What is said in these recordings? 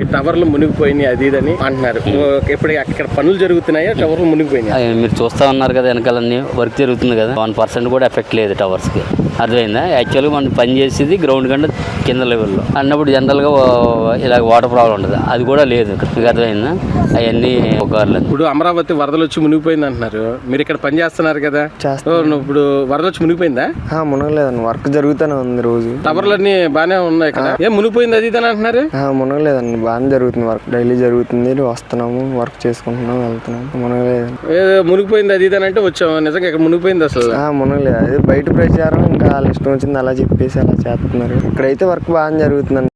ఈ టవర్లు మునిగిపోయినాయి అది ఇదని అంటున్నారు. ఇప్పుడు అక్కడ పనులు జరుగుతున్నాయా? టవర్లు మునిగిపోయినాయి? మీరు చూస్తా ఉన్నారు కదా వెనకాలన్నీ వర్క్ జరుగుతుంది కదా. వన్ పర్సెంట్ కూడా ఎఫెక్ట్ లేదు టవర్స్కి. అర్థమైందా? యాక్చువల్గా మనం పని చేసేది గ్రౌండ్ కంటే కింద లెవెల్లో. అన్నప్పుడు జనరల్గా ఇలా వాటర్ ప్రాబ్లం ఉంటుంది అది కూడా లేదు మీకు అర్థమైందా? అవన్నీ ఒక ఇప్పుడు అమరావతి వరదలు వచ్చి మునిగిపోయింది అంటున్నారు. మీరు ఇక్కడ పని చేస్తున్నారు కదా. ఇప్పుడు వరదలు వచ్చి మునిగిపోయిందా? మునగలేదండి వర్క్ జరుగుతూనే ఉంది రోజు. టవర్లన్నీ బాగానే ఉన్నాయి కదా. ఏం మునిగిపోయింది అది ఇదని అంటున్నారు? మునగలేదండి. బాగానే జరుగుతుంది వర్క్. డైలీ జరుగుతుంది వస్తున్నాము వర్క్ చేసుకుంటున్నాము వెళ్తున్నాము. మునగలేదండి ఏదో మునిగిపోయింది అది అంటే వచ్చాము. నిజంగా ఇక్కడ మునిగిపోయింది అసలు. ఆ, మునగలేదు. అదే బయట ప్రచారం ఇంకా వాళ్ళ ఇష్టం వచ్చింది అలా చెప్పేసి అలా చేస్తున్నారు. ఇక్కడైతే వర్క్ బాగానే జరుగుతుందండి.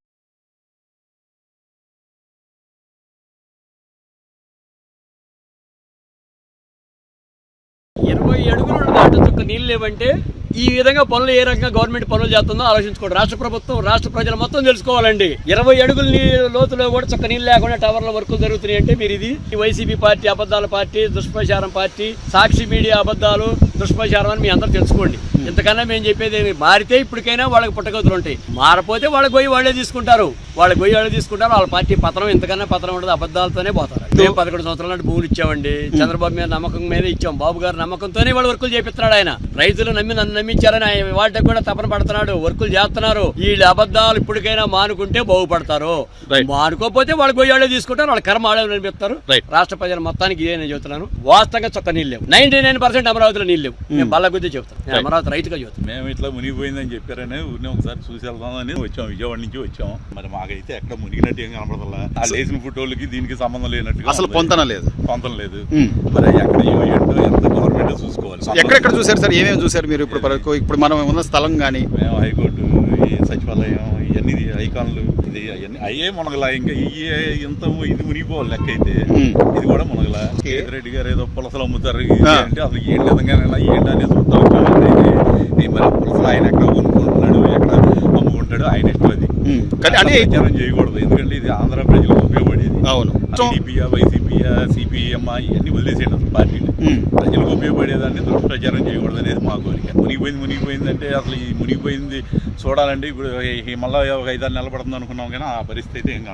ఇరవై అడుగులు దాటి చుక్క నీళ్ళు లేవంటే ఈ విధంగా పనులు ఏ రకంగా గవర్నమెంట్ పనులు చేస్తుందో ఆలోచించుకోండి. రాష్ట్ర ప్రభుత్వం రాష్ట్ర ప్రజలు మొత్తం తెలుసుకోవాలండి. ఇరవై అడుగుల లోతులో కూడా చక్క నీళ్ళు లేకుండా టవర్ల వర్కులు జరుగుతున్నాయి అంటే మీరు ఇది. వైసీపీ పార్టీ అబద్ధాల పార్టీ దుష్ప్రచారం పార్టీ సాక్షి మీడియా అబద్ధాలు దుష్ప్రచారం అని మీ అందరూ తెలుసుకోండి. ఇంతకన్నా మేము చెప్పేది ఏమి? మారితే ఇప్పటికైనా వాళ్ళకి పుట్టగతులు ఉంటాయి. మారపోతే వాళ్ళ గొయ్యి వాళ్ళే తీసుకుంటారు. వాళ్ళ గొయ్యి వాళ్ళే తీసుకుంటారు. వాళ్ళ పార్టీ పతనం ఇంతకన్నా పతనం ఉండదు. అబద్ధాలతోనే పోతారు. మేము పదకొండు సంవత్సరాల నాటి భూములు ఇచ్చామండి. చంద్రబాబు మీద నమ్మకం మీద ఇచ్చాం. బాబు గారు నమ్మకంతోనే వాళ్ళు వర్కులు చేపిస్తున్నాడు ఆయన. రైతులు నమ్మి నన్ను నమ్మించారని ఆయన వాటికి కూడా తపన పడుతున్నాడు వర్కులు చేస్తున్నారు. వీళ్ళ అబద్ధాలు ఇప్పటికైనా మానుకుంటే బాగుపడతారు. మానుకోకపోతే వాళ్ళు గొయ్యి వాళ్ళే తీసుకుంటారు వాళ్ళ కర్మ వాళ్ళే నడిపిస్తారు రాష్ట్ర ప్రజల మొత్తానికి ఇదే నేను చెబుతున్నాను. వాస్తవంగా చొక్క నీళ్ళు లేవు. నైన్టీ నైన్ పర్సెంట్ అమరావతిలో నీళ్ళు లేవు. మేము బల్ల గుద్ది చెబుతాం నేను అమరావతి రైతుగా చెబుతాను. మేము ఇట్లా మునిగిపోయిందని చెప్పారని ఊరినే ఒకసారి చూసి వెళ్దామని వచ్చాం. విజయవాడ నుంచి వచ్చాం. మరి మాకైతే ఎక్కడ మునిగినట్టు ఏం కనపడతలా? ఆ లేచిన ఫోటోలకి దీనికి సంబంధం లేనట్టు అసలు పొంతన లేదు. పొంతం లేదు. మరి ఎక్కడ ఎంత గవర్నమెంట్ చూసుకోవాలి? ఎక్కడెక్కడ చూశారు సార్? ఏమేమి చూశారు మీరు ఇప్పుడు వరకు? ఇప్పుడు మనం ఉన్న స్థలం కానీ మేము హైకోర్టు ఈ సచివాలయం ఇవన్నీ ఐకాన్లు ఇది అవన్నీ అయ్యే మునగల. ఇంకా ఇయ్యే ఇంత ఇది మునిగిపోవాలి లెక్క అయితే ఇది కూడా మునగల. రెడ్డి గారు ఏదో పులసలు అమ్ముతారు. అంటే అసలు ఏం విధంగా ఏంటి అనేది చూద్దాం ఈ మరి పులసలు ఆయన ఎక్కడ కొనుక్కుంటున్నాడు ఎక్కడ అమ్ముకుంటాడు ఆయన అది కానీ అంటే ప్రచారం చేయకూడదు. ఎందుకంటే ఇది ఆంధ్ర ప్రజలకు ఉపయోగపడేది. అవును. టీడీపీయా వైసీపీయా సిపిఎం ఇవన్నీ వదిలేసేయండి అసలు పార్టీలు ప్రజలకు ఉపయోగపడేదాన్ని దుష్ప్రచారం చేయకూడదు అనేది మా కోరిక. మునిగిపోయింది మునిగిపోయింది అంటే అసలు ఈ మునిగిపోయింది చూడాలంటే ఇప్పుడు ఈ మళ్ళీ ఒక ఐదారు నెలలు పడుతుంది అనుకున్నాం కానీ ఆ పరిస్థితి ఏం.